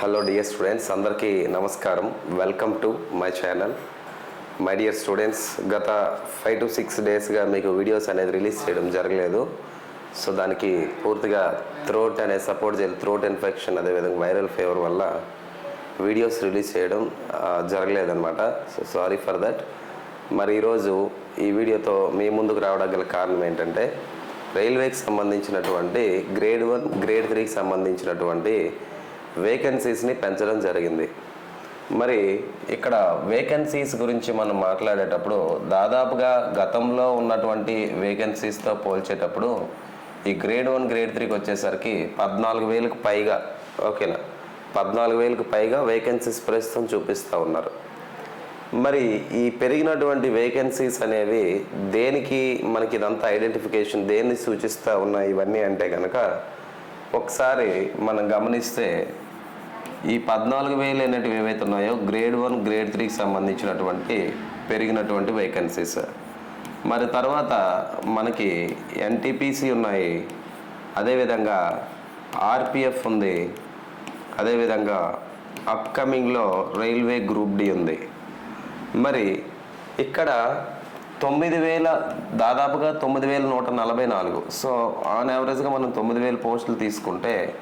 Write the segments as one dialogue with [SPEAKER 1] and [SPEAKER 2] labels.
[SPEAKER 1] Hello dear students అందరికీ నమస్కారం. Welcome to my channel my dear students గత five to six డేస్గా మీకు వీడియోస్ అనేది రిలీజ్ చేయడం జరగలేదు. సో దానికి పూర్తిగా థ్రోట్ అనే సపోర్ట్ చేయాలి థ్రోట్ ఇన్ఫెక్షన్ అదేవిధంగా వైరల్ ఫీవర్ వల్ల వీడియోస్ రిలీజ్ చేయడం జరగలేదనమాట జరగలేదన్నమాట. సో సారీ ఫర్ దట్ మరి ఈరోజు ఈ వీడియోతో మీ ముందుకు రావడానికి గల కారణం ఏంటంటే రైల్వేకి సంబంధించినటువంటి గ్రేడ్ వన్ గ్రేడ్ త్రీకి సంబంధించినటువంటి వేకెన్సీస్ని పెంచడం జరిగింది. మరి ఇక్కడ వేకెన్సీస్ గురించి మనం మాట్లాడేటప్పుడు దాదాపుగా గతంలో ఉన్నటువంటి వేకెన్సీస్తో పోల్చేటప్పుడు ఈ గ్రేడ్ వన్ గ్రేడ్ త్రీకి వచ్చేసరికి పద్నాలుగు వేలకు పైగా ఓకేనా? పద్నాలుగు వేలకు పైగా వేకెన్సీస్ ప్రస్తుతం చూపిస్తూ ఉన్నారు. మరి ఈ పెరిగినటువంటి వేకెన్సీస్ అనేవి దేనికి మనకి ఇదంతా ఐడెంటిఫికేషన్ దేన్ని సూచిస్తూ ఉన్నాయి ఇవన్నీ అంటే కనుక ఒకసారి మనం గమనిస్తే ఈ పద్నాలుగు వేలు అనేటివి ఏవైతే ఉన్నాయో గ్రేడ్ వన్ గ్రేడ్ త్రీకి సంబంధించినటువంటి పెరిగినటువంటి వేకెన్సీస్ మరి తర్వాత మనకి ఎన్టీపీసీ ఉన్నాయి. అదేవిధంగా ఆర్పిఎఫ్ ఉంది. అదేవిధంగా అప్కమింగ్లో రైల్వే గ్రూప్ డి ఉంది. మరి ఇక్కడ తొమ్మిది వేల దాదాపుగా తొమ్మిది వేల నూట నలభై నాలుగు. సో ఆన్ యావరేజ్గా మనం తొమ్మిది వేల పోస్టులు తీసుకుంటే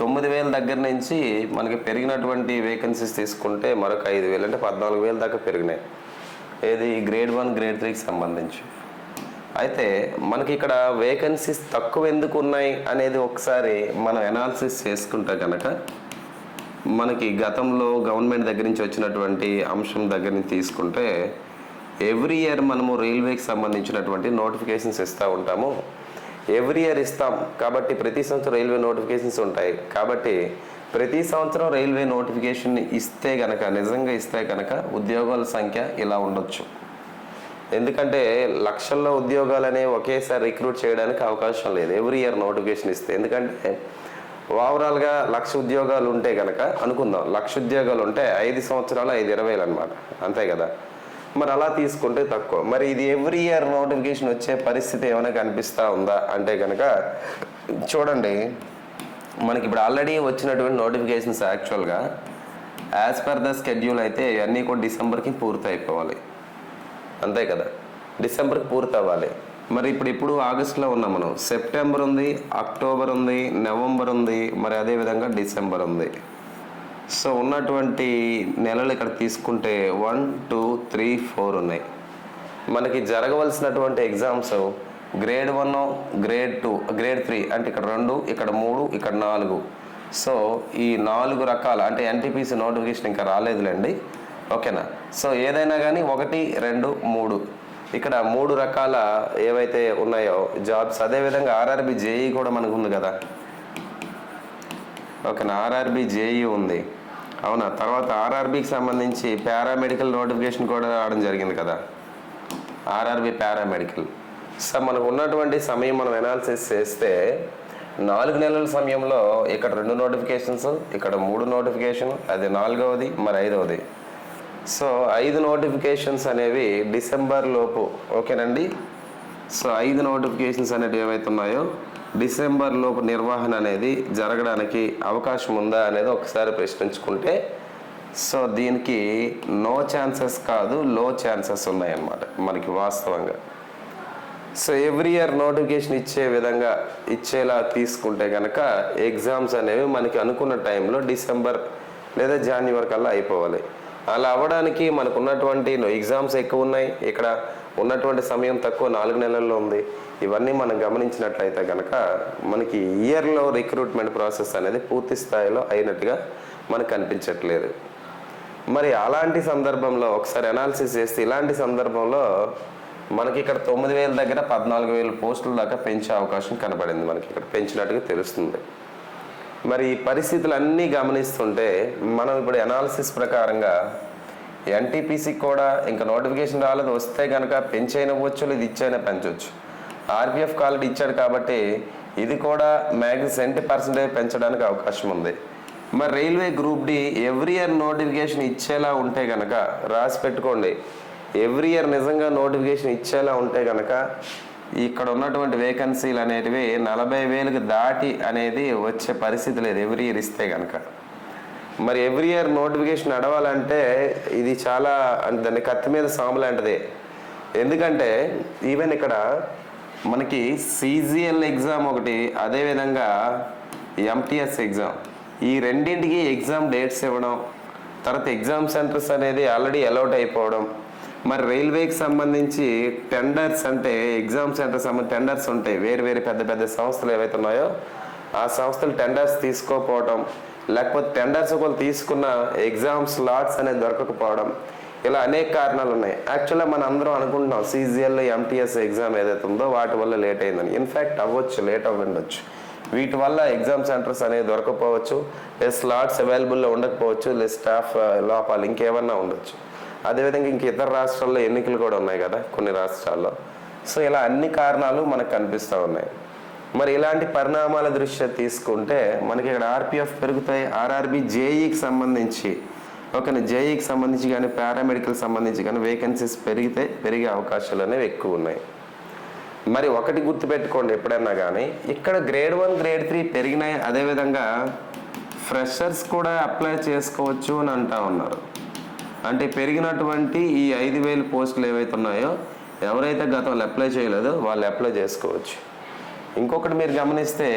[SPEAKER 1] తొమ్మిది వేల దగ్గర నుంచి మనకి పెరిగినటువంటి వేకెన్సీస్ తీసుకుంటే మరొక ఐదు వేలు అంటే పద్నాలుగు వేల దాకా పెరిగినాయి. ఏది? గ్రేడ్ వన్ గ్రేడ్ త్రీకి సంబంధించి. అయితే మనకి ఇక్కడ వేకెన్సీస్ తక్కువ ఎందుకు ఉన్నాయి అనేది ఒకసారి మనం అనాలిసిస్ చేసుకుంటే కనుక మనకి గతంలో గవర్నమెంట్ దగ్గర నుంచి వచ్చినటువంటి అంశం దగ్గర నుంచి తీసుకుంటే ఎవ్రీ ఇయర్ మనము రైల్వేకి సంబంధించినటువంటి నోటిఫికేషన్స్ ఇస్తూ ఉంటాము. ఎవ్రీ ఇయర్ ఇస్తాం. కాబట్టి ప్రతి సంవత్సరం రైల్వే నోటిఫికేషన్స్ ఉంటాయి. కాబట్టి ప్రతి సంవత్సరం రైల్వే నోటిఫికేషన్ ఇస్తే గనక నిజంగా ఇస్తే కనుక ఉద్యోగాల సంఖ్య ఇలా ఉండొచ్చు. ఎందుకంటే లక్షల్లో ఉద్యోగాలు అనేవి ఒకేసారి రిక్రూట్ చేయడానికి అవకాశం లేదు. ఎవ్రీ ఇయర్ నోటిఫికేషన్ ఇస్తే. ఎందుకంటే ఓవరాల్గా లక్ష ఉద్యోగాలు ఉంటే కనుక అనుకుందాం. లక్ష ఉద్యోగాలు ఉంటే ఐదు సంవత్సరాలు ఐదు ఇరవైలు అనమాట అంతే కదా? మరి అలా తీసుకుంటే తక్కువ. మరి ఇది ఎవ్రీ ఇయర్ నోటిఫికేషన్ వచ్చే పరిస్థితి ఏమైనా కనిపిస్తూ ఉందా? అంటే కనుక చూడండి మనకి ఇప్పుడు ఆల్రెడీ వచ్చినటువంటి నోటిఫికేషన్స్ యాక్చువల్గా యాజ్ పర్ ద స్కెడ్యూల్ అయితే ఇవన్నీ కూడా డిసెంబర్కి పూర్తి అయిపోవాలి అంతే కదా? డిసెంబర్కి పూర్తి అవ్వాలి మరి ఇప్పుడు ఇప్పుడు ఆగస్టులో ఉన్నాం మనం. సెప్టెంబర్ ఉంది అక్టోబర్ ఉంది నవంబర్ ఉంది మరి అదేవిధంగా డిసెంబర్ ఉంది. సో ఉన్నటువంటి నెలలు ఇక్కడ తీసుకుంటే వన్ టూ త్రీ ఫోర్ ఉన్నాయి. మనకి జరగవలసినటువంటి exams grade one grade two grade three అంటే ఇక్కడ రెండు ఇక్కడ మూడు ఇక్కడ నాలుగు. సో ఈ నాలుగు రకాల అంటే ఎన్టీపీసీ నోటిఫికేషన్ ఇంకా రాలేదులేండి. ఓకేనా? సో ఏదైనా కానీ ఒకటి రెండు మూడు. ఇక్కడ మూడు రకాల ఏవైతే ఉన్నాయో జాబ్స్ అదేవిధంగా ఆర్ఆర్బి జేఈ కూడా మనకు ఉంది కదా. ఓకేనా ఆర్ఆర్బి జేఈ ఉంది. అవునా? తర్వాత ఆర్ఆర్బికి సంబంధించి పారామెడికల్ నోటిఫికేషన్ కూడా రావడం జరిగింది కదా. RRB paramedical. సో మనకు ఉన్నటువంటి సమయం మనం ఎనాలిసిస్ చేస్తే నాలుగు నెలల సమయంలో ఇక్కడ రెండు నోటిఫికేషన్స్ ఇక్కడ మూడు నోటిఫికేషన్ అది నాలుగవది మరి ఐదవది. సో ఐదు నోటిఫికేషన్స్ అనేవి డిసెంబర్ లోపు. ఓకేనండి? సో ఐదు నోటిఫికేషన్స్ అనేవి ఏవైతే ఉన్నాయో డిసెంబర్ లోపు నిర్వహణ అనేది జరగడానికి అవకాశం ఉందా అనేది ఒకసారి ప్రశ్నించుకుంటే సో దీనికి నో ఛాన్సెస్ కాదు లో ఛాన్సెస్ ఉన్నాయన్నమాట మనకి వాస్తవంగా. సో ఎవ్రీ ఇయర్ నోటిఫికేషన్ ఇచ్చే విధంగా ఇచ్చేలా తీసుకుంటే కనుక ఎగ్జామ్స్ అనేవి మనకి అనుకున్న టైంలో డిసెంబర్ లేదా జనవరి కల్లా అయిపోవాలి. అలా అవ్వడానికి మనకున్నటువంటి ఎగ్జామ్స్ ఎక్కువ ఉన్నాయి. ఇక్కడ ఉన్నటువంటి సమయం తక్కువ నాలుగు నెలల్లో ఉంది. ఇవన్నీ మనం గమనించినట్లయితే కనుక మనకి ఇయర్లో రిక్రూట్మెంట్ ప్రాసెస్ అనేది పూర్తి స్థాయిలో అయినట్టుగా మనకు కనిపించట్లేదు మరి అలాంటి సందర్భంలో ఒకసారి అనాలిసిస్ చేస్తే ఇలాంటి సందర్భంలో మనకి ఇక్కడ తొమ్మిది వేల దగ్గర పద్నాలుగు వేల పోస్టుల దాకా పెంచే అవకాశం కనబడింది మనకి ఇక్కడ పెంచినట్టుగా తెలుస్తుంది. మరి ఈ పరిస్థితులు అన్నీ గమనిస్తుంటే మనం ఇప్పుడు అనాలిసిస్ ప్రకారంగా ఎన్టీపీసీకి కూడా ఇంకా నోటిఫికేషన్ రాలేదు. వస్తే కనుక పెంచైనవచ్చు లేదు ఇచ్చైనా పెంచవచ్చు ఆర్పిఎఫ్ ఆల్రెడీ ఇచ్చాడు కాబట్టి ఇది కూడా మ్యాక్సిమం సెంటీ పర్సెంటేజ్ పెంచడానికి అవకాశం ఉంది. మరి railway group D every year notification ఇచ్చేలా ఉంటే కనుక రాసి పెట్టుకోండి. ఎవ్రీ ఇయర్ నిజంగా నోటిఫికేషన్ ఇచ్చేలా ఉంటే కనుక ఇక్కడ ఉన్నటువంటి వేకెన్సీలు అనేటివి నలభై వేలకు దాటి అనేది వచ్చే పరిస్థితి లేదు. ఎవ్రీ ఇయర్ ఇస్తే కనుక మరి ఎవ్రీ ఇయర్ నోటిఫికేషన్ నడవాలంటే ఇది చాలా దాన్ని కత్తి మీద సాము లాంటిదే. ఎందుకంటే ఈవెన్ ఇక్కడ మనకి సీజీఎల్ ఎగ్జామ్ ఒకటి అదేవిధంగా ఎంటీఎస్ ఎగ్జామ్ ఈ రెండింటికి ఎగ్జామ్ డేట్స్ ఇవ్వడం తర్వాత ఎగ్జామ్ సెంటర్స్ అనేది ఆల్రెడీ అలౌట్ అయిపోవడం. మరి రైల్వేకి సంబంధించి టెండర్స్ అంటే ఎగ్జామ్ సెంటర్ సంబంధించి టెండర్స్ ఉంటాయి. వేరు వేరు పెద్ద పెద్ద సంస్థలు ఏవైతే ఉన్నాయో ఆ సంస్థలు టెండర్స్ తీసుకోకపోవడం లేకపోతే టెండర్స్ ఒకళ్ళు తీసుకున్న ఎగ్జామ్ స్లాట్స్ అనేది దొరకకపోవడం. ఇలా అనేక కారణాలు ఉన్నాయి. యాక్చువల్గా మనం అందరం అనుకుంటున్నాం సీజీఎల్ ఎంటీఎస్ ఎగ్జామ్ ఏదైతే ఉందో వాటి వల్ల లేట్ అయిందని. ఇన్ఫ్యాక్ట్ అవ్వచ్చు లేట్ అవ్వండొచ్చు వీటి వల్ల ఎగ్జామ్ సెంటర్స్ అనేవి దొరకపోవచ్చు లేదా స్లాట్స్ అవైలబుల్లో ఉండకపోవచ్చు లేదా స్టాఫ్ లోపాలు ఇంకేమన్నా ఉండొచ్చు. అదేవిధంగా ఇంక ఇతర రాష్ట్రాల్లో ఎన్నికలు కూడా ఉన్నాయి కదా కొన్ని రాష్ట్రాల్లో. సో ఇలా అన్ని కారణాలు మనకు కనిపిస్తూ ఉన్నాయి. మరి ఇలాంటి పరిణామాల దృష్ట్యా తీసుకుంటే మనకి ఇక్కడ ఆర్పిఎఫ్ పెరుగుతాయి. ఆర్ఆర్బి జేఈకి సంబంధించి ఓకే జేఈకి సంబంధించి కానీ పారామెడికల్ సంబంధించి కానీ వేకెన్సీస్ పెరిగితే పెరిగే అవకాశాలు అనేవి ఎక్కువ ఉన్నాయి. మరి ఒకటి గుర్తుపెట్టుకోండి ఎప్పుడైనా కానీ ఇక్కడ గ్రేడ్ వన్ గ్రేడ్ త్రీ పెరిగినాయి. అదేవిధంగా ఫ్రెషర్స్ కూడా అప్లై చేసుకోవచ్చు అని అంటా ఉన్నారు. అంటే పెరిగినటువంటి ఈ ఐదు వేలు పోస్టులు ఏవైతే ఉన్నాయో ఎవరైతే గతంలో అప్లై చేయలేదో వాళ్ళు అప్లై చేసుకోవచ్చు. ఇంకొకటి మీరు గమనిస్తే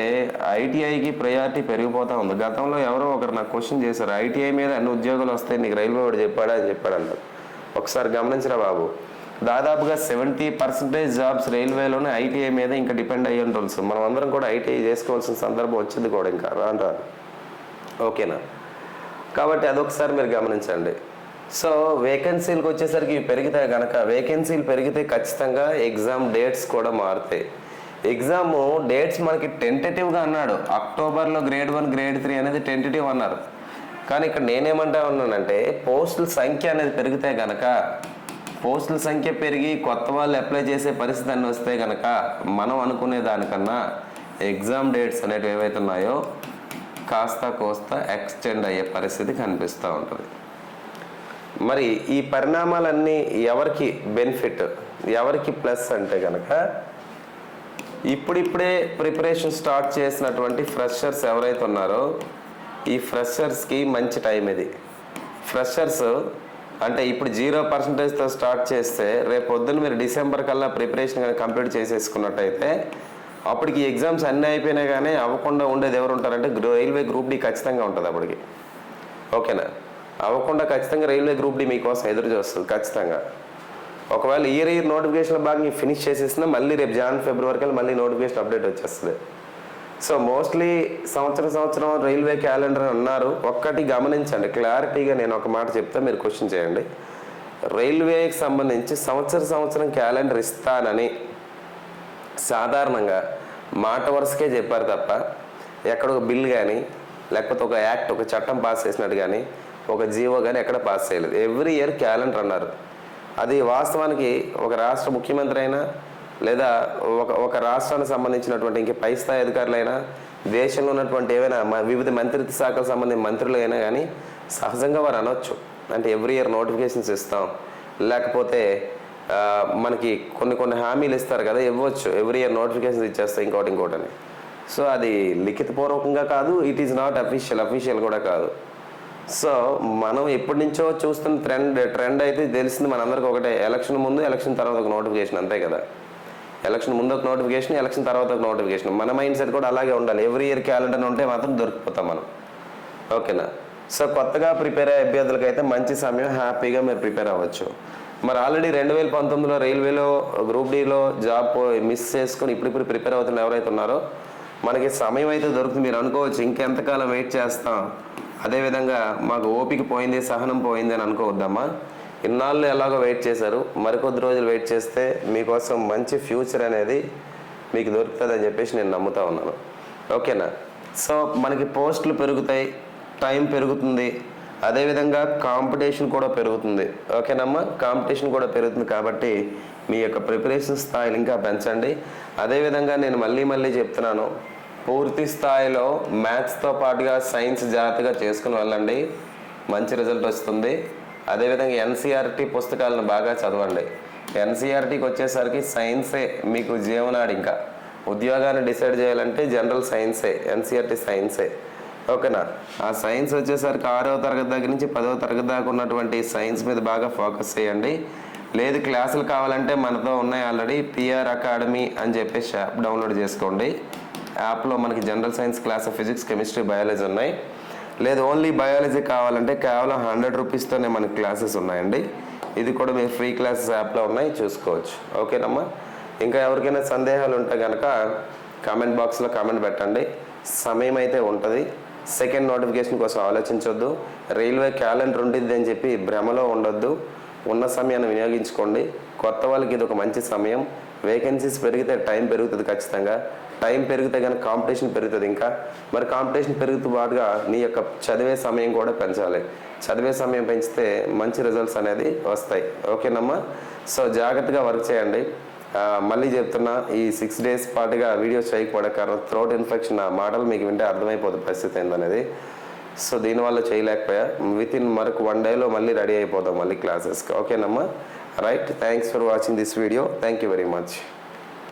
[SPEAKER 1] ఐటీఐకి ప్రయారిటీ పెరిగిపోతూ ఉంది. గతంలో ఎవరో ఒకరు నాకు క్వశ్చన్ చేశారు. ఐటీఐ మీద అన్ని ఉద్యోగాలు వస్తాయి నీకు రైల్వే వాడు చెప్పాడా అని చెప్పాడు అన్నారు. ఒకసారి గమనించరా బాబు? దాదాపుగా సెవెంటీ పర్సెంటేజ్ జాబ్స్ రైల్వేలోనే ఐటీఐ మీద ఇంకా డిపెండ్ అయ్యి ఉండాల్సి మనం అందరం కూడా ఐటీఐ చేసుకోవాల్సిన సందర్భం వచ్చింది కూడా ఇంకా. రాను రాను ఓకేనా? కాబట్టి అదొకసారి మీరు గమనించండి. సో వేకెన్సీలకు వచ్చేసరికి పెరిగితే కనుక వేకెన్సీలు పెరిగితే ఖచ్చితంగా ఎగ్జామ్ డేట్స్ కూడా మారుతాయి. ఎగ్జామ్ డేట్స్ మనకి టెంటేటివ్గా అన్నాడు. అక్టోబర్లో గ్రేడ్ వన్ గ్రేడ్ త్రీ అనేది టెంటేటివ్ అన్నారు. కానీ ఇక్కడ నేనేమంటా ఉన్నానంటే పోస్టుల సంఖ్య అనేది పెరిగితే కనుక పోస్టుల సంఖ్య పెరిగి కొత్త వాళ్ళు అప్లై చేసే పరిస్థితి అన్ని వస్తే కనుక మనం అనుకునే దానికన్నా ఎగ్జామ్ డేట్స్ అనేటివి ఏవైతే ఉన్నాయో కాస్త కోస్త ఎక్స్టెండ్ అయ్యే పరిస్థితి కనిపిస్తూ ఉంటుంది. మరి ఈ పరిణామాలన్నీ ఎవరికి బెనిఫిట్? ఎవరికి ప్లస్ అంటే కనుక ఇప్పుడిప్పుడే ప్రిపరేషన్ స్టార్ట్ చేసినటువంటి ఫ్రెషర్స్ ఎవరైతే ఉన్నారో ఈ ఫ్రెషర్స్కి మంచి టైం ఇది. ఫ్రెషర్స్ అంటే ఇప్పుడు జీరో పర్సంటేజ్తో స్టార్ట్ చేస్తే రేపు పొద్దున్న మీరు డిసెంబర్ కల్లా ప్రిపరేషన్ కానీ కంప్లీట్ చేసేసుకున్నట్టయితే అప్పటికి ఎగ్జామ్స్ అన్నీ అయిపోయినా కానీ అవ్వకుండా ఉండేది ఎవరు ఉంటారంటే రైల్వే గ్రూప్ డి ఖచ్చితంగా ఉంటుంది అప్పటికి. ఓకేనా? అవ్వకుండా ఖచ్చితంగా రైల్వే గ్రూప్ డి మీకోసం ఎదురు చూస్తుంది ఖచ్చితంగా. ఒకవేళ ఇయర్ ఇయర్ నోటిఫికేషన్ భాగంగా ఫినిష్ చేసేసినా మళ్ళీ రేపు జాన్ ఫిబ్రవరికి వెళ్ళి మళ్ళీ నోటిఫికేషన్ అప్డేట్ వచ్చేస్తుంది. సో మోస్ట్లీ సంవత్సరం సంవత్సరం రైల్వే క్యాలెండర్ అన్నారు. ఒక్కటి గమనించండి క్లారిటీగా నేను ఒక మాట చెప్తే మీరు క్వశ్చన్ చేయండి. రైల్వేకి సంబంధించి సంవత్సర సంవత్సరం క్యాలెండర్ ఇస్తానని సాధారణంగా మాట వరుసకే చెప్పారు తప్ప ఎక్కడ ఒక బిల్ కానీ లేకపోతే ఒక యాక్ట్ ఒక చట్టం పాస్ చేసినట్టు కానీ ఒక జీవో కానీ ఎక్కడ పాస్ చేయలేదు. ఎవ్రీ ఇయర్ క్యాలెండర్ అన్నారు. అది వాస్తవానికి ఒక రాష్ట్ర ముఖ్యమంత్రి అయినా లేదా ఒక ఒక రాష్ట్రానికి సంబంధించినటువంటి ఇంక పై స్థాయి అధికారులైనా దేశంలో ఉన్నటువంటి ఏవైనా వివిధ మంత్రిత్వ శాఖలకు సంబంధించిన మంత్రులు అయినా కానీ సహజంగా వారు అనొచ్చు. అంటే ఎవ్రీ ఇయర్ నోటిఫికేషన్స్ ఇస్తాం. లేకపోతే మనకి కొన్ని కొన్ని హామీలు ఇస్తారు కదా ఇవ్వచ్చు. ఎవ్రీ ఇయర్ నోటిఫికేషన్స్ ఇచ్చేస్తాయి ఇంకోటి ఇంకోటి అని సో అది లిఖితపూర్వకంగా కాదు it is not official. Official కూడా కాదు. సో మనం ఎప్పటి నుంచో చూస్తున్న ట్రెండ్ ట్రెండ్ అయితే తెలిసింది మనందరికీ ఒకటే. ఎలక్షన్ ముందు ఎలక్షన్ తర్వాత ఒక నోటిఫికేషన్ అంతే కదా. ఎలక్షన్ ముందు ఒక నోటిఫికేషన్ ఎలక్షన్ తర్వాత ఒక నోటిఫికేషన్. మన మైండ్ సెట్ కూడా అలాగే ఉండాలి. ఎవ్రీ ఇయర్ క్యాలెండర్ ఉంటే మాత్రం దొరికిపోతాం మనం. ఓకేనా? సో కొత్తగా ప్రిపేర్ అయ్యే అభ్యర్థులకైతే అయితే మంచి సమయం హ్యాపీగా మీరు ప్రిపేర్ అవ్వచ్చు. మరి ఆల్రెడీ రెండు వేల పంతొమ్మిదిలో రైల్వేలో గ్రూప్ డీలో జాబ్ మిస్ చేసుకొని ఇప్పుడు ఇప్పుడు ప్రిపేర్ అవుతున్న ఎవరైతే ఉన్నారో మనకి సమయం అయితే దొరుకుతుంది. మీరు అనుకోవచ్చు ఇంకెంతకాలం వెయిట్ చేస్తాం. అదేవిధంగా మాకు ఓపిక పోయింది సహనం పోయింది అని అనుకోవద్దమ్మా. ఇన్నాళ్ళు ఎలాగో వెయిట్ చేశారు. మరికొద్ది రోజులు వెయిట్ చేస్తే మీకోసం మంచి ఫ్యూచర్ అనేది మీకు దొరుకుతుందని చెప్పేసి నేను నమ్ముతా ఉన్నాను. ఓకేనా? సో మనకి పోస్టులు పెరుగుతాయి టైం పెరుగుతుంది. అదేవిధంగా కాంపిటీషన్ కూడా పెరుగుతుంది. ఓకేనమ్మా? కాంపిటీషన్ కూడా పెరుగుతుంది కాబట్టి మీ యొక్క ప్రిపరేషన్ స్థాయిని ఇంకా పెంచండి. అదేవిధంగా నేను మళ్ళీ మళ్ళీ చెప్తున్నాను. పూర్తి స్థాయిలో మ్యాథ్స్తో పాటుగా సైన్స్ జాగ్రత్తగా చేసుకుని వెళ్ళండి. మంచి రిజల్ట్ వస్తుంది. అదేవిధంగా ఎన్సీఆర్టీ పుస్తకాలను బాగా చదవండి. ఎన్సీఆర్టీకి వచ్చేసరికి సైన్సే మీకు జీవనాడు ఇంకా. ఉద్యోగాన్ని డిసైడ్ చేయాలంటే జనరల్ సైన్సే ఎన్సీఆర్టీ సైన్సే ఓకేనా ఆ సైన్స్ వచ్చేసరికి ఆరవ తరగతి దగ్గర నుంచి పదవ తరగతి దాకా ఉన్నటువంటి సైన్స్ మీద బాగా ఫోకస్ చేయండి. లేదు క్లాసులు కావాలంటే మనతో ఉన్నాయి ఆల్రెడీ పిఆర్ అకాడమీ అని చెప్పేసి యాప్ డౌన్లోడ్ చేసుకోండి. యాప్లో మనకి general science class physics chemistry biology ఉన్నాయి. లేదు ఓన్లీ బయాలజీ కావాలంటే కేవలం హండ్రెడ్ రూపీస్తోనే మనకి క్లాసెస్ ఉన్నాయండి. ఇది కూడా మీరు ఫ్రీ క్లాసెస్ యాప్లో ఉన్నాయి చూసుకోవచ్చు. ఓకేనమ్మా? ఇంకా ఎవరికైనా సందేహాలు ఉంటే కనుక కామెంట్ బాక్స్లో కామెంట్ పెట్టండి. సమయం అయితే ఉంటుంది. సెకండ్ నోటిఫికేషన్ కోసం ఆలోచించొద్దు. రైల్వే క్యాలెండర్ ఉంటుంది అని చెప్పి భ్రమలో ఉండొద్దు. ఉన్న సమయాన్ని వినియోగించుకోండి. కొత్త వాళ్ళకి ఇది ఒక మంచి సమయం. వేకెన్సీస్ పెరిగితే టైం పెరుగుతుంది ఖచ్చితంగా. టైం పెరిగితే కనుక కాంపిటీషన్ పెరుగుతుంది ఇంకా. మరి కాంపిటీషన్ పెరుగుతూ పాటుగా నీ యొక్క చదివే సమయం కూడా పెంచాలి. చదివే సమయం పెంచితే మంచి రిజల్ట్స్ అనేది వస్తాయి. ఓకేనమ్మా? సో జాగ్రత్తగా వర్క్ చేయండి. మళ్ళీ చెప్తున్నా ఈ సిక్స్ డేస్ పాటుగా వీడియోస్ చేయకపోవడం కారణం థ్రోట్ ఇన్ఫెక్షన్ ఆ మాటలు మీకు వింటే అర్థమైపోతుంది పరిస్థితి ఏందనేది. సో దీనివల్ల చేయలేకపోయా. విత్ ఇన్ మరొక వన్ డేలో మళ్ళీ రెడీ అయిపోతాం మళ్ళీ క్లాసెస్కి ఓకేనమ్మా? right? Thanks for watching this video. Thank you very much.